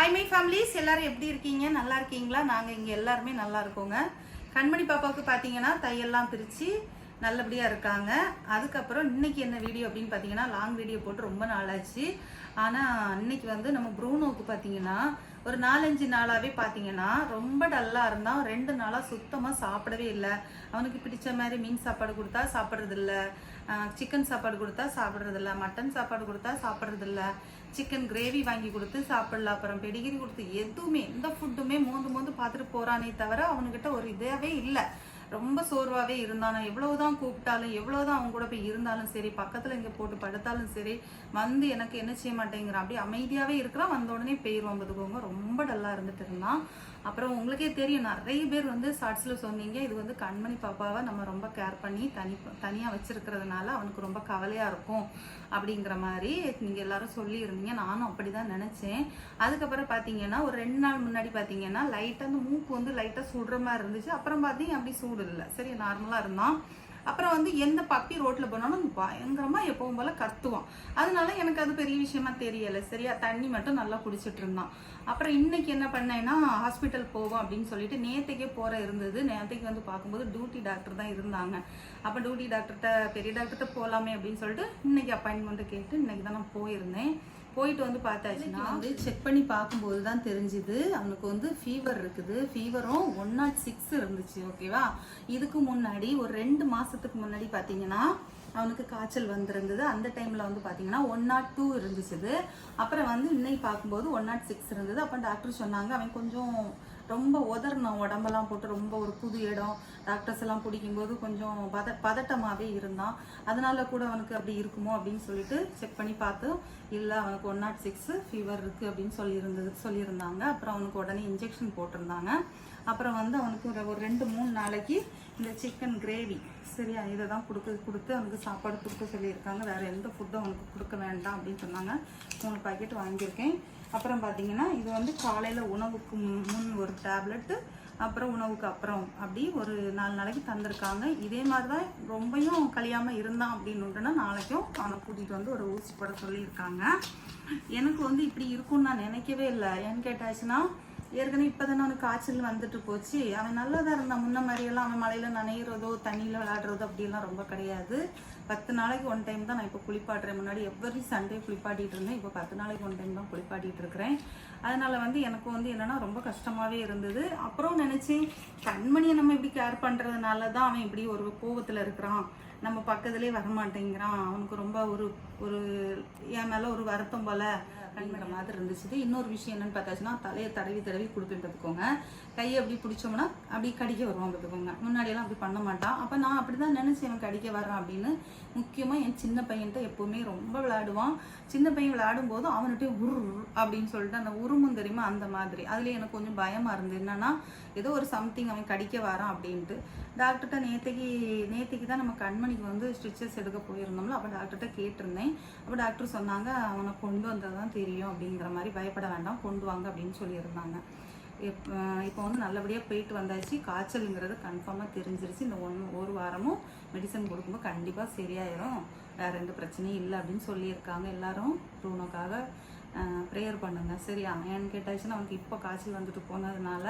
Hi my families எல்லாரும் எப்படி இருக்கீங்க? நல்லா இருக்கீங்களா? நாங்கள் இங்கே எல்லாருமே நல்லா இருக்கோங்க. கண்மணி பாப்பாவுக்கு பார்த்தீங்கன்னா தையெல்லாம் பிரித்து நல்லபடியாக இருக்காங்க. அதுக்கப்புறம் இன்னைக்கு என்ன வீடியோ அப்படின்னு பார்த்தீங்கன்னா லாங் வீடியோ போட்டு ரொம்ப நாளாச்சு. ஆனால் இன்னைக்கு வந்து நம்ம ப்ரூனோவுக்கு பார்த்தீங்கன்னா ஒரு நாலஞ்சு நாளாகவே பார்த்தீங்கன்னா ரொம்ப டல்லாக இருந்தான் ரெண்டு நாளாக சுத்தமாக சாப்பிடவே இல்லை. அவனுக்கு பிடிச்ச மாதிரி மீன் சாப்பாடு கொடுத்தா சாப்பிட்றதில்ல சிக்கன் சாப்பாடு கொடுத்தா சாப்பிட்றதில்ல மட்டன் சாப்பாடு கொடுத்தா சாப்பிட்றதில்ல சிக்கன் கிரேவி வாங்கி கொடுத்து சாப்பிடல அப்புறம் பெடிகிரி கொடுத்து எதுவுமே எந்த ஃபுட்டுமே மோந்து மோந்து பார்த்துட்டு போகிறானே தவிர அவனுக்கிட்ட ஒரு இதாகவே இல்லை. ரொம்ப சோர்வாகவே இருந்தானா? எவ்வளவுதான் கூப்பிட்டாலும் எவ்வளவுதான் அவங்க கூட போய் இருந்தாலும் சரி பக்கத்தில் இங்கே போட்டு படுத்தாலும் சரி வந்து எனக்கு என்ன செய்ய மாட்டேங்கிறான் அப்படியே அமைதியாகவே இருக்கிறான். வந்த உடனே போயிடுவான் பார்த்துக்கோங்க ரொம்ப டல்லாக இருந்துட்டு இருந்தான். அப்புறம் உங்களுக்கே தெரியும் நிறைய பேர் வந்து ஷார்ட்ஸில் சொன்னீங்க. இது வந்து கண்மணி பாப்பாவை நம்ம ரொம்ப கேர் பண்ணி தனி தனியாக வச்சிருக்கிறதுனால அவனுக்கு ரொம்ப கவலையாக இருக்கும் அப்படிங்கிற மாதிரி நீங்கள் எல்லாரும் சொல்லியிருந்தீங்க. நானும் அப்படி தான் நினச்சேன். அதுக்கப்புறம் பார்த்தீங்கன்னா ஒரு ரெண்டு நாள் முன்னாடி பார்த்தீங்கன்னா லைட்டாக அந்த மூக்கு வந்து லைட்டாக சுடுற மாதிரி இருந்துச்சு. அப்புறம் பார்த்தீங்க அப்படி சூடு இல்லை சரி நார்மலாக இருந்தான். அப்புறம் வந்து எந்த பப்பி ரோட்டில் போனாலும் பயங்கரமா எப்பவும் போல கத்துவான். அதனால எனக்கு அது பெரிய விஷயமா தெரியலை. சரியா தண்ணி மட்டும் நல்லா குடிச்சிட்டு இருந்தான். அப்புறம் இன்னைக்கு என்ன பண்ணேன்னா ஹாஸ்பிட்டல் போவோம் அப்படின்னு சொல்லிட்டு நேற்றுக்கே போற இருந்தது. நேற்றுக்கு வந்து பார்க்கும்போது டியூட்டி டாக்டர் தான் இருந்தாங்க. அப்போ டியூட்டி டாக்டர்கிட்ட பெரிய டாக்டர்கிட்ட போகலாமே அப்படின்னு சொல்லிட்டு இன்னைக்கு அப்பாயின்மெண்ட்டை கேட்டு இன்னைக்கு தான் நான் போயிருந்தேன். போயிட்டு வந்து பார்த்தாச்சுன்னா வந்து செக் பண்ணி பார்க்கும்போது தான் தெரிஞ்சுது. அவனுக்கு வந்து ஃபீவர் இருக்குது. ஃபீவரும் ஒன் நாட் சிக்ஸ் இருந்துச்சு ஓகேவா இதுக்கு முன்னாடி ஒரு ரெண்டு மாசத்துக்கு முன்னாடி பார்த்தீங்கன்னா அவனுக்கு காய்ச்சல் வந்திருந்தது. அந்த டைமில் வந்து பார்த்தீங்கன்னா ஒன் நாட் டூ இருந்துச்சு அப்புறம் வந்து இன்னைக்கு பார்க்கும்போது ஒன் நாட் சிக்ஸ் இருந்தது. அப்போ டாக்டர் சொன்னாங்க அவன் கொஞ்சம் ரொம்ப உதறணும். உடம்பெல்லாம் போட்டு ரொம்ப ஒரு புது இடம். டாக்டர்ஸ் எல்லாம் பிடிக்கும்போது கொஞ்சம் பத பதட்டமாகவே இருந்தான். அதனால கூட அவனுக்கு அப்படி இருக்குமோ அப்படின்னு சொல்லிட்டு செக் பண்ணி பார்த்து இல்லை அவனுக்கு ஒன் நாட் சிக்ஸ் ஃபீவர் இருக்குது அப்படின்னு சொல்லியிருந்தது சொல்லியிருந்தாங்க. அப்புறம் அவனுக்கு உடனே இன்ஜெக்ஷன் போட்டிருந்தாங்க. அப்புறம் வந்து அவனுக்கு ஒரு ஒரு ரெண்டு மூணு நாளைக்கு இந்த சிக்கன் கிரேவி சரியா இதை தான் கொடுக்க கொடுத்து அவனுக்கு சாப்பாடு கொடுக்க சொல்லியிருக்காங்க. வேறு எந்த ஃபுட்டும் அவனுக்கு கொடுக்க வேண்டாம் அப்படின்னு சொன்னாங்க. மூணு பாக்கெட் வாங்கியிருக்கேன். அப்புறம் பார்த்தீங்கன்னா இது வந்து காலையில் உணவுக்கு முன் ஒரு டேப்லெட்டு அப்புறம் உணவுக்கு அப்புறம் அப்படி ஒரு நாலு நாளைக்கு தந்திருக்காங்க. இதே மாதிரி தான் ரொம்பையும் கழியாமல் இருந்தான் அப்படின்னு நாளைக்கும் அவனை கூட்டிகிட்டு வந்து ஒரு ஊசி போட சொல்லியிருக்காங்க. எனக்கு வந்து இப்படி இருக்கும்னு நான் நினைக்கவே இல்லை. ஏன்னு கேட்டாச்சுன்னா ஏற்கனவே இப்போதானே அவனுக்கு காய்ச்சல் வந்துட்டு போச்சு. அவன் நல்லதாக இருந்தான் முன்ன மாதிரியெல்லாம் அவன் மழையில் நனையிறதோ தண்ணியில் விளையாடுறதோ அப்படியெல்லாம் ரொம்ப கிடையாது. பத்து நாளைக்கு ஒன் டைம் தான் நான் இப்போ குளிப்பாட்டுறேன். முன்னாடி எவ்வரி சண்டே குளிப்பாட்டிட்டு இருந்தேன். இப்போ பத்து நாளைக்கு ஒன் டைம் தான் குளிப்பாட்டிகிட்டு இருக்கிறேன். அதனால் வந்து எனக்கு வந்து என்னன்னா ரொம்ப கஷ்டமாகவே இருந்தது. அப்புறம் நினச்சேன் கண்மணியை நம்ம இப்படி கேர் பண்ணுறதுனால தான் அவன் இப்படி ஒரு கோபத்தில் இருக்கிறான். நம்ம பக்கத்துலேயே வரமாட்டேங்கிறான். அவனுக்கு ரொம்ப ஒரு ஒரு என் மேலே ஒரு வருத்தம் போல அப்படிங்கிற மாதிரி இருந்துச்சு இன்னொரு விஷயம் என்னென்னு பார்த்தாச்சுன்னா தலையை தடவி தடவி கொடுப்பேன் பார்த்துக்கோங்க கையை அப்படி பிடிச்சோம்னா அப்படி கடிக்க வருவான் பார்த்துக்கோங்க முன்னாடியெல்லாம் அப்படி பண்ண மாட்டான். அப்போ நான் அப்படி தான் நினச்சி அவன் கடிக்க வர்றான் அப்படின்னு முக்கியமாக என் சின்ன பையன்கிட்ட எப்போவுமே ரொம்ப விளையாடுவான். சின்ன பையன் விளையாடும் போது அவன்கிட்ட உரு அப்படின்னு சொல்லிட்டு அந்த உருமும் தெரியுமா? அந்த மாதிரி. அதுலேயே எனக்கு கொஞ்சம் பயமாக இருந்தது. என்னன்னா ஏதோ ஒரு சம்திங் அவன் கடிக்க வரான் அப்படின்ட்டு. டாக்டர்கிட்ட நேற்றுக்கு நேற்றுக்கு தான் நம்ம கண்மணிக்கு வந்து ஸ்டிச்சஸ் எடுக்க போயிருந்தோம்ல. அப்போ டாக்டர்கிட்ட கேட்டிருந்தேன். அப்போ டாக்டர் சொன்னாங்க அவனை கொண்டு வந்தால் தான் தெரியும் அப்படிங்கிற மாதிரி பயப்பட வேண்டாம். கொண்டு வாங்க அப்படின்னு சொல்லியிருந்தாங்க. இப்போ இப்போ வந்து நல்லபடியாக போயிட்டு வந்தாச்சு. காய்ச்சலுங்கிறது கன்ஃபார்மாக தெரிஞ்சிருச்சு. இந்த ஒன்று ஒரு வாரமும் மெடிசன் கொடுக்கும்போது கண்டிப்பாக சரியாயிரும். வேற எந்த பிரச்சனையும் இல்லை அப்படின்னு சொல்லியிருக்காங்க எல்லாரும். ரூனோக்காக ப்ரேயர் பண்ணுங்க. சரியா ஏன்னு கேட்டாச்சுன்னா அவனுக்கு இப்போ காய்ச்சல் வந்துட்டு போனதுனால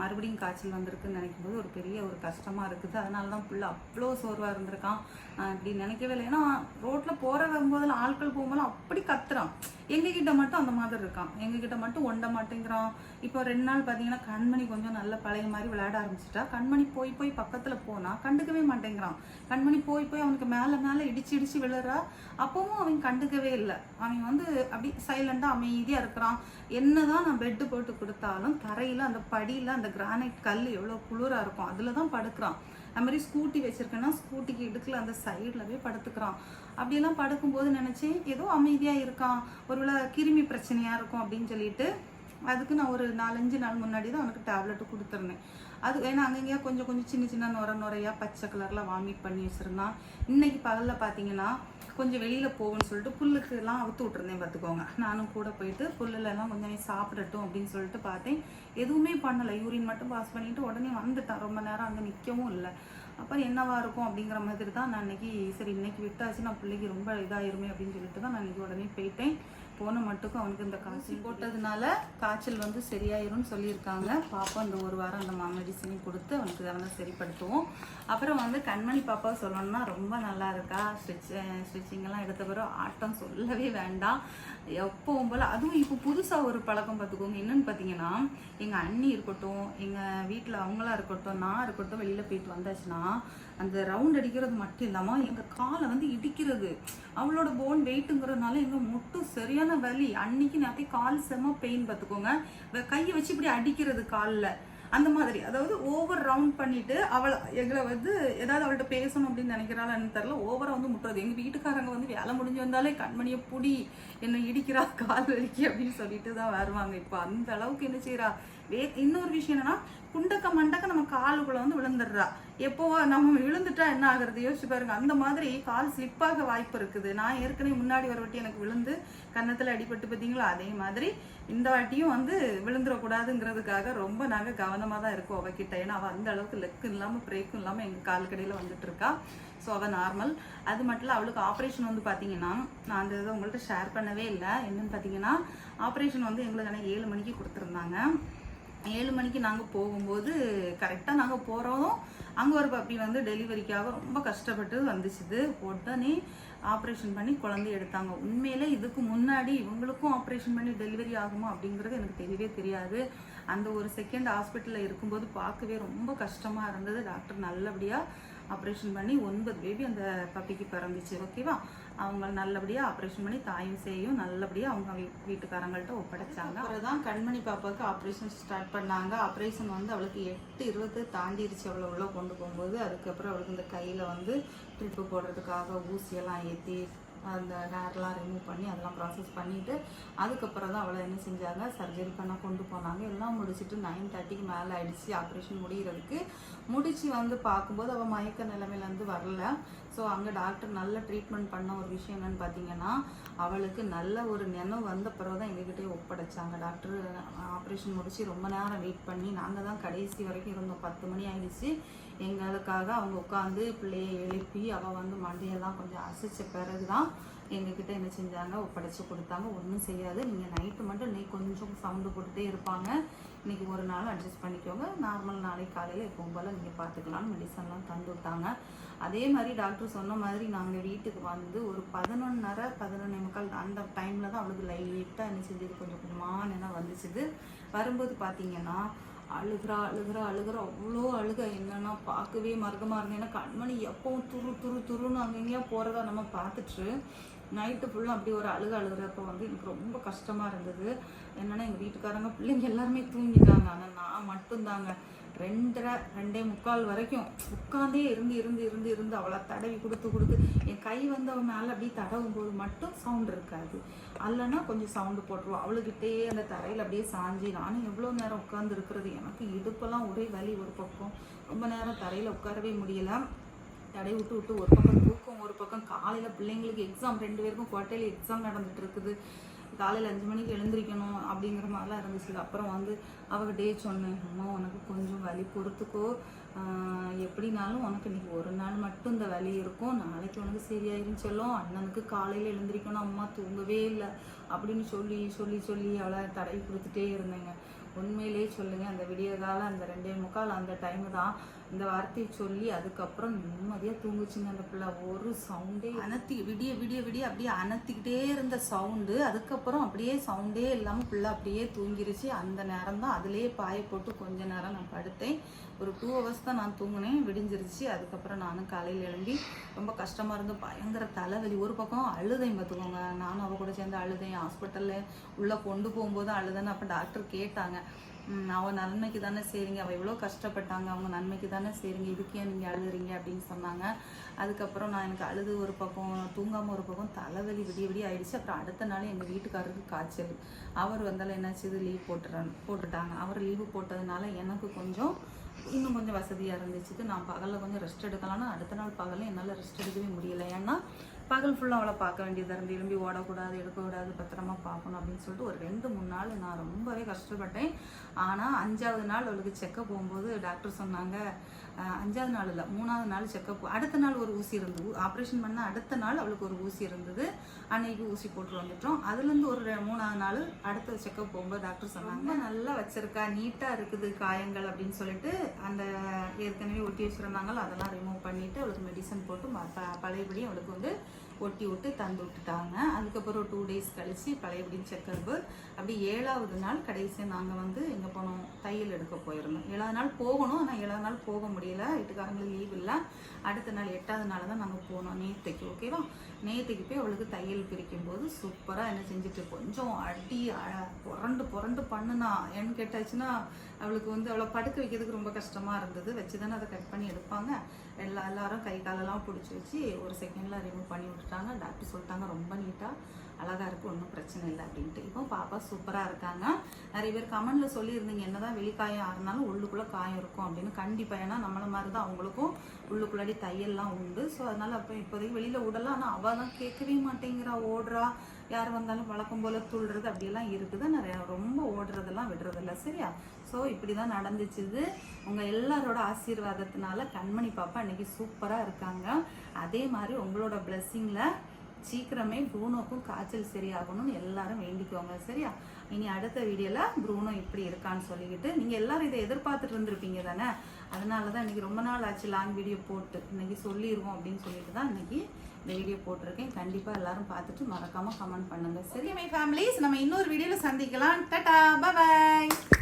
மறுபடியும் காய்ச்சல் வந்திருக்குன்னு நினைக்கும் போது ஒரு பெரிய ஒரு கஷ்டமாக இருக்குது. அதனால தான் புள்ள அவ்வளோ சோர்வாக இருந்திருக்கான். நான் இப்படி நினைக்கவே இல்லை. ஏன்னா ரோட்டில் போகிற வரும்போதெல்லாம் ஆட்கள் போகும்போதெல்லாம் அப்படி கத்துறான். எங்ககிட்ட மட்டும் அந்த மாதிரி இருக்கான். எங்ககிட்ட மட்டும் ஒண்ட மாட்டேங்கிறான். இப்போ ரெண்டு நாள் பார்த்தீங்கன்னா கண்மணி கொஞ்சம் நல்ல பழைய மாதிரி விளையாட ஆரம்பிச்சிட்டா. கண்மணி போய் போய் பக்கத்தில் போனால் கண்டுக்கவே மாட்டேங்கிறான். கண்மணி போய் போய் அவனுக்கு மேலே மேலே இடிச்சு இடிச்சு விழுறா. அப்பவும் அவன் கண்டுக்கவே இல்லை. அவன் வந்து அப்படி சைலண்டாக அமைதியாக இருக்கிறான். என்னதான் நான் பெட்டு போட்டு கொடுத்தாலும் தரையில் அந்த படியில் அந்த கிரானைட் கல் எவ்வளோ குளிராக இருக்கும். அதில் தான் படுக்கிறான். அது மாதிரி ஸ்கூட்டி வச்சிருக்கேன்னா ஸ்கூட்டிக்கு இடுக்கில் அந்த சைடில் படுத்துக்கிறான். அப்படியெல்லாம் படுக்கும்போது நினச்சேன் ஏதோ அமைதியாக இருக்கான். ஒருவேளை கிருமி பிரச்சனையாக இருக்கும் அப்படின்னு சொல்லிட்டு அதுக்கு நான் ஒரு நாலஞ்சு நாள் முன்னாடி தான் அவனுக்கு டேப்லெட்டு கொடுத்துருந்தேன். அது ஏன்னா அங்கங்கேயா கொஞ்சம் கொஞ்சம் சின்ன சின்ன நுர நுரையா பச்சை கலரில் வாமிட் பண்ணி வச்சுருந்தான் இன்னைக்கு பகலில் பார்த்தீங்கன்னா கொஞ்சம் வெளியில் போகும்னு சொல்லிட்டு புல்லுக்கு எல்லாம் அவுத்து விட்டுருந்தேன் பார்த்துக்கோங்க நானும் கூட போயிட்டு புல்லுல எல்லாம் கொஞ்சம் சாப்பிடட்டும் அப்படின்னு சொல்லிட்டு பார்த்தேன் எதுவுமே பண்ணலை. யூரின் மட்டும் பாஸ் பண்ணிட்டு உடனே வந்துட்டான். ரொம்ப நேரம் அங்கே நிற்கவும் இல்லை. அப்புறம் என்னவா இருக்கும் அப்படிங்கிற மாதிரி தான் நான் இன்னைக்கு சரி இன்னைக்கு விட்டாச்சு. நான் பிள்ளைக்கு ரொம்ப இதாயிருமே அப்படின்னு சொல்லிட்டு தான் நான் இன்னைக்கு உடனே போயிட்டேன். போன மட்டுக்கும் அவனுக்கு இந்த காய்ச்சல் போட்டதுனால காய்ச்சல் வந்து சரியாயிரும்னு சொல்லியிருக்காங்க. பாப்பா இந்த ஒரு வாரம் அந்த மா மெடிசனையும் கொடுத்து அவனுக்கு அதெல்லாம் சரிப்படுத்துவோம். அப்புறம் வந்து கண்மணி பாப்பா சொல்லணும்னா ரொம்ப நல்லா இருக்கா? ஸ்டிச் ஸ்டிச்சிங்கெல்லாம் எடுத்த பிறகு ஆட்டம் சொல்லவே வேண்டாம். எப்பவும் போல் அதுவும் இப்போ புதுசாக ஒரு பழக்கம் பார்த்துக்கோங்க. என்னன்னு பார்த்தீங்கன்னா எங்கள் அண்ணி இருக்கட்டும் எங்கள் வீட்டில் அவங்களா இருக்கட்டும் நான் இருக்கட்டும் வெளியில் போயிட்டு வந்தாச்சுன்னா அந்த ரவுண்ட் அடிக்கிறது மட்டும் இல்லாமல் எங்கள் காலை வந்து இடிக்கிறது. அவளோட போன் வெயிட்டுங்கிறதுனால எங்கள் முட்டும் சரியான வலி? அன்னைக்கு நேரத்தை கால் செம பெயின் பார்த்துக்கோங்க. கையை வச்சு இப்படி அடிக்கிறது காலில். அந்த மாதிரி. அதாவது ஓவர் ரவுண்ட் பண்ணிட்டு அவளை எங்களை வந்து ஏதாவது அவள்கிட்ட பேசணும் அப்படின்னு நினைக்கிறாளான்னு தெரில ஓவராக வந்து முட்டுறது. எங்கள் வீட்டுக்காரங்க வந்து வேலை முடிஞ்சு வந்தாலே கண்மணியை புடி என்னை இடிக்கிறா கால் வலிக்கு அப்படின்னு சொல்லிட்டு தான் வருவாங்க. இப்போ அந்த அளவுக்கு என்ன செய்கிறா வே இன்னொரு விஷயம் என்னன்னா குண்டக்க மண்டக்க நம்ம காலுக்குள்ள வந்து விழுந்துடுறா. எப்போ நம்ம விழுந்துட்டா என்ன ஆகுறது? யோசிச்சு பாருங்க. அந்த மாதிரி கால் ஸ்லிப்பாக வாய்ப்பு இருக்குது. நான் ஏற்கனவே முன்னாடி ஒரு வாட்டி எனக்கு விழுந்து கன்னத்தில் அடிபட்டு பார்த்தீங்களா அதே மாதிரி இந்த வாட்டியும் வந்து விழுந்துடக்கூடாதுங்கிறதுக்காக ரொம்ப நாங்கள் கவனமாக தான் இருக்கோம் அவகிட்ட. ஏன்னா அவள் அந்த அளவுக்கு லெக்கும் இல்லாமல் பிரேக்கும் இல்லாமல் எங்கள் கால் கடையில் வந்துட்டு இருக்கா ஸோ அவள் நார்மல் அது மட்டும் இல்லை அவளுக்கு ஆப்ரேஷன் வந்து பார்த்தீங்கன்னா நான் அந்த இதை உங்கள்கிட்ட ஷேர் பண்ணவே இல்லை. என்னன்னு பார்த்தீங்கன்னா ஆப்ரேஷன் வந்து எங்களுக்கு ஆனால் ஏழு மணிக்கு கொடுத்துருந்தாங்க. ஏழு மணிக்கு நாங்கள் போகும்போது கரெக்டாக நாங்கள் போகிறோம் அங்கே ஒரு பப்பி வந்து டெலிவரிக்காக ரொம்ப கஷ்டப்பட்டு வந்துச்சுது. உடனே ஆப்ரேஷன் பண்ணி குழந்தை எடுத்தாங்க. உண்மையிலே இதுக்கு முன்னாடி இவங்களுக்கும் ஆப்ரேஷன் பண்ணி டெலிவரி ஆகுமா அப்படிங்கிறது எனக்கு தெரியவே தெரியாது. அந்த ஒரு செகண்ட் ஹாஸ்பிட்டலில் இருக்கும்போது பார்க்கவே ரொம்ப கஷ்டமாக இருந்தது. டாக்டர் நல்லபடியாக ஆப்ரேஷன் பண்ணி ஒன்பது பேபி அந்த பப்பிக்கு பிறந்துச்சு. ஓகேவா அவங்க நல்லபடியாக ஆப்ரேஷன் பண்ணி தாயும் சேயும் நல்லபடியாக அவங்க வீட்டுக்காரங்கள்ட்ட ஒப்படைச்சாங்க. அப்புறம் தான் கண்மணி பாப்பாவுக்கு ஆப்ரேஷன் ஸ்டார்ட் பண்ணாங்க. ஆப்ரேஷன் வந்து அவளுக்கு எட்டு இருபது தாண்டிருச்சு அவ்வளோ உள்ள கொண்டு போகும்போது. அதுக்கப்புறம் அவளுக்கு இந்த கையில் வந்து ட்ரிப்பு போடுறதுக்காக ஊசியெல்லாம் ஏற்றி அந்த ஹேர்லாம் ரிமூவ் பண்ணி அதெல்லாம் ப்ராசஸ் பண்ணிவிட்டு அதுக்கப்புறம் தான் அவளை என்ன செஞ்சாங்க? சர்ஜரி பண்ண கொண்டு போனாங்க. எல்லாம் முடிச்சுட்டு நைன் தேர்ட்டிக்கு மேலே ஆயிடுச்சு. ஆப்ரேஷன் முடிகிறதுக்கு முடித்து வந்து பார்க்கும்போது அவள் மயக்க நிலைமையிலேருந்து வரல. ஸோ அங்கே டாக்டர் நல்ல ட்ரீட்மெண்ட் பண்ண ஒரு விஷயம் என்னன்னு பார்த்தீங்கன்னா அவளுக்கு நல்ல ஒரு நினைவு வந்த பிறகு தான் எங்ககிட்டயே ஒப்படைச்சாங்க. டாக்டர் ஆப்ரேஷன் முடித்து ரொம்ப நேரம் வெயிட் பண்ணி நாங்கள் தான் கடைசி வரைக்கும் இருந்தோம். பத்து மணி ஆயிடுச்சு. எங்களுக்காக அவங்க உட்காந்து பிள்ளையை எழுப்பி அவள் வந்து மண்டையெல்லாம் கொஞ்சம் அசைச்ச பிறகு தான் எங்ககிட்ட என்ன செஞ்சாங்க? ஒப்படைச்சு கொடுத்தாங்க. ஒன்றும் செய்யாது. நீங்கள் நைட்டு மட்டும் இன்னைக்கு கொஞ்சம் சவுண்டு போட்டுகிட்டே இருப்பாங்க. இன்னைக்கு ஒரு நாள் அட்ஜஸ்ட் பண்ணிக்கோங்க. நார்மல் நாளைக்கு காலையில் எப்பவும் போல் நீங்கள் பார்த்துக்கலாம் மெடிசன்லாம் தந்து விட்டாங்க. அதே மாதிரி டாக்டர் சொன்ன மாதிரி நாங்கள் வீட்டுக்கு வந்து ஒரு பதினொன்னரை பதினொன்று முக்கால் அந்த டைமில் தான் அவளுக்கு லைட்டாக என்ன செஞ்சது? கொஞ்சம் கொஞ்சமாக என்ன வந்துச்சுது. வரும்போது பார்த்தீங்கன்னா அழுகிறா அழுகிறா அழுகிறா. அவ்வளோ அழுக. என்னன்னா பார்க்கவே மர்க்கமாக இருந்தேன் ஏன்னா கண்மணி எப்பவும் துரு துரு துருன்னு அங்கங்கேயா போகிறதா நம்ம பார்த்துட்டு நைட்டு ஃபுல்லாக அப்படி ஒரு அழுக அழுகிறப்ப வந்து எனக்கு ரொம்ப கஷ்டமாக இருந்தது. என்னன்னா எங்கள் வீட்டுக்காரங்க பிள்ளைங்க எல்லாருமே தூங்கிட்டாங்க. ஆனால் நான் மட்டும்தாங்க. ரெண்டரை ரெண்டே முக்கால் வரைக்கும் உட்காந்தே இருந்து இருந்து இருந்து இருந்து அவளை தடவி கொடுத்து கொடுத்து என் கை வந்து அவன் மேலே அப்படியே தடவும் போது மட்டும் சவுண்ட் இருக்காது. அல்லனா கொஞ்சம் சவுண்டு போட்டுருவோம் அவளுக்கிட்டே அந்த தரையில் அப்படியே சாஞ்சி நானும் எவ்வளோ நேரம் உட்காந்து இருக்கிறது? எனக்கு இடுப்பெல்லாம் ஒரே வலி ஒரு பக்கம். ரொம்ப நேரம் தரையில் உட்காரவே முடியல. தடை விட்டு விட்டு ஒரு பக்கம் தூக்கம் ஒரு பக்கம் காலையில் பிள்ளைங்களுக்கு எக்ஸாம் ரெண்டு பேருக்கும் குவார்ட்டர்லி எக்ஸாம் நடந்துட்டு இருக்குது. காலையில் அஞ்சு மணிக்கு எழுந்திரிக்கணும் அப்படிங்கிற மாதிரிலாம் இருந்துச்சு. அப்புறம் வந்து அவகிட்டே சொன்னேன் அம்மா உனக்கு கொஞ்சம் வலி பொறுத்துக்கோ எப்படினாலும் உனக்கு இன்னைக்கு ஒரு நாள் மட்டும் இந்த வலி இருக்கும். நாளைக்கு உனக்கு சரியாயிரும் சொல்லும். அண்ணனுக்கு காலையில் எழுந்திரிக்கணும். அம்மா தூங்கவே இல்லை. அப்படின்னு சொல்லி சொல்லி சொல்லி அவளை தடவி கொடுத்துட்டே இருந்தேங்க. உண்மையிலேயே சொல்லுங்கள் அந்த விடிய காலம் அந்த ரெண்டே முக்கால் அந்த டைமு தான் இந்த வார்த்தையை சொல்லி அதுக்கப்புறம் நிம்மதியாக தூங்குச்சுங்க அந்த பிள்ளை. ஒரு சவுண்டே அனத்தி விடிய விடிய விடிய அப்படியே அனத்திக்கிட்டே இருந்த சவுண்டு அதுக்கப்புறம் அப்படியே சவுண்டே இல்லாமல் பிள்ளை அப்படியே தூங்கிருச்சு. அந்த நேரம் தான் அதுலேயே பாய போட்டு கொஞ்ச நேரம் நான் படுத்தேன். ஒரு டூ ஹவர்ஸ் தான் நான் தூங்கினேன். விடிஞ்சிருச்சு. அதுக்கப்புறம் நானும் காலையில் எழும்பி ரொம்ப கஷ்டமாக இருந்து பயங்கர தலைவலி. ஒரு பக்கம் அழுதையும் பார்த்துக்கோங்க. நானும் அவள் கூட சேர்ந்து அழுதேன். ஹாஸ்பிட்டலில் உள்ளே கொண்டு போகும்போது அழுதேன்னு அப்போ டாக்டர் கேட்டாங்க. அவன் நன்மைக்கு தானே சரிங்க. அவள் எவ்வளோ கஷ்டப்பட்டாங்க. அவங்க நன்மைக்கு தானே சரிங்க. இதுக்கே நீங்கள் அழுகுறீங்க அப்படின்னு சொன்னாங்க. அதுக்கப்புறம் நான் எனக்கு அழுது ஒரு பக்கம் தூங்காமல் ஒரு பக்கம் தலைவலி விடிய விடிய ஆயிடுச்சு. அப்புறம் அடுத்த நாள் எங்கள் வீட்டுக்காரருக்கு காய்ச்சல். அவர் வந்தாலும் என்னாச்சு இது லீவ் போட்டுறான் போட்டுட்டாங்க. அவர் லீவு போட்டதுனால எனக்கு கொஞ்சம் இன்னும் கொஞ்சம் வசதியாக இருந்துச்சு. நான் பகலில் கொஞ்சம் ரெஸ்ட் எடுக்கலாம்னா அடுத்த நாள் பகலில் என்னால் ரெஸ்ட் எடுக்கவே முடியல. ஏன்னா பகல் ஃபுல்லாக அவளை பார்க்க வேண்டியதாக இருந்து எழும்பி ஓடக்கூடாது எடுக்கக்கூடாது பத்திரமா பார்க்கணும் அப்படின்னு சொல்லிட்டு ஒரு ரெண்டு மூணு நாள் நான் ரொம்பவே கஷ்டப்பட்டேன். ஆனால் அஞ்சாவது நாள் அவளுக்கு செக்கப் போகும்போது டாக்டர் சொன்னாங்க அஞ்சாவது நாள் இல்லை மூணாவது நாள் செக்கப் அடுத்த நாள் ஒரு ஊசி இருந்தது. ஆப்ரேஷன் பண்ண அடுத்த நாள் அவளுக்கு ஒரு ஊசி இருந்தது. அன்னைக்கு ஊசி போட்டு வந்துட்டோம். அதுலேருந்து ஒரு மூணாவது நாள் அடுத்த செக்கப் போகும்போது டாக்டர் சொன்னாங்க நல்லா வச்சிருக்கா நீட்டாக இருக்குது காயங்கள் அப்படின்னு சொல்லிட்டு அந்த ஏற்கனவே ஒட்டி வச்சுருந்தாங்களோ அதெல்லாம் ரிமூவ் பண்ணிட்டு அவளுக்கு மெடிசன் போட்டு ம- ப- பழையபடி அவளுக்கு வந்து ஒட்டி விட்டு தந்து விட்டுட்டாங்க. அதுக்கப்புறம் டூ டேஸ் கழிச்சு பழையபடி செக்கப்பு அப்படி ஏழாவது நாள் கடைசி நாங்கள் வந்து எங்கே போனோம் தையல் எடுக்க போயிருந்தோம். ஏழாவது நாள் போகணும் ஆனால் ஏழாவது நாள் போக முடியல. வீட்டுக்காரங்களுக்கு லீவ் இல்லை. அடுத்த நாள் எட்டாவது நாள் தான் நாங்கள் போனோம் நேற்றுக்கு ஓகேவா நேற்றுக்கு போய் அவளுக்கு தையல் பிரிக்கும் போது சூப்பராக என்ன செஞ்சுட்டு கொஞ்சம் அடி புரண்டு புரண்டு பண்ணுனா. ஏன்னு கேட்டாச்சுன்னா அவளுக்கு வந்து அவளை படுக்க வைக்கிறதுக்கு ரொம்ப கஷ்டமாக இருந்தது. வச்சு தானே அதை கட் பண்ணி எடுப்பாங்க. எல்லா எல்லாரும் கை காலெல்லாம் பிடிச்சி வச்சு ஒரு செகண்டில் ரிமூவ் பண்ணி விட்டுட்டாங்க. டாக்டர் சொல்லிட்டாங்க ரொம்ப நீட்டாக அழகாக இருக்குது ஒன்றும் பிரச்சனை இல்லை அப்படின்ட்டு. இப்போ பாப்பா சூப்பராக இருக்காங்க. நிறைய பேர் கமெண்டில் சொல்லியிருந்தீங்க என்னதான் வெளிக்காயம் ஆறுனாலும் உள்ளுக்குள்ளே காயம் இருக்கும் அப்படின்னு. கண்டிப்பாக ஏன்னா நம்மள மாதிரி தான் அவங்களுக்கும் உள்ளுக்குள்ளாடி தையல்லாம் உண்டு. ஸோ அதனால் அப்போ இப்போதைக்கு வெளியில் விடலாம். ஆனால் அவள் தான் கேட்கவே மாட்டேங்கிறா ஓடுறா. யார் வந்தாலும் வழக்கம் போல் துள்ளுறது அப்படியெல்லாம் இருக்குது. நிறைய ரொம்ப ஓடுறதெல்லாம் விடுறதில்ல சரியா? ஸோ இப்படி தான் நடந்துச்சுது. உங்கள் எல்லாரோட ஆசீர்வாதத்தினால கண்மணி பாப்பா இன்னைக்கு சூப்பராக இருக்காங்க. அதே மாதிரி உங்களோட பிளெஸ்ஸிங்கில் சீக்கிரமே ப்ரூனோக்கும் காய்ச்சல் சரியாகணும்னு எல்லாரும் வேண்டிக்கோங்க. சரியா? இனி அடுத்த வீடியோவில் ப்ரூனோ இப்படி இருக்கான்னு சொல்லிக்கிட்டு நீங்கள் எல்லாரும் இதை எதிர்பார்த்துட்டு இருந்திருப்பீங்க தானே? அதனால தான் இன்னைக்கு ரொம்ப நாள் ஆச்சு லாங் வீடியோ போட்டு. இன்னைக்கு சொல்லிடுவோம் அப்படின்னு சொல்லிட்டு தான் இன்னைக்கு இந்த வீடியோ போட்டிருக்கேன். கண்டிப்பாக எல்லாரும் பார்த்துட்டு மறக்காமல் கமெண்ட் பண்ணுங்க. சரி மை ஃபேமிலிஸ் நம்ம இன்னொரு வீடியோவில் சந்திக்கலாம். டட்டா பாய்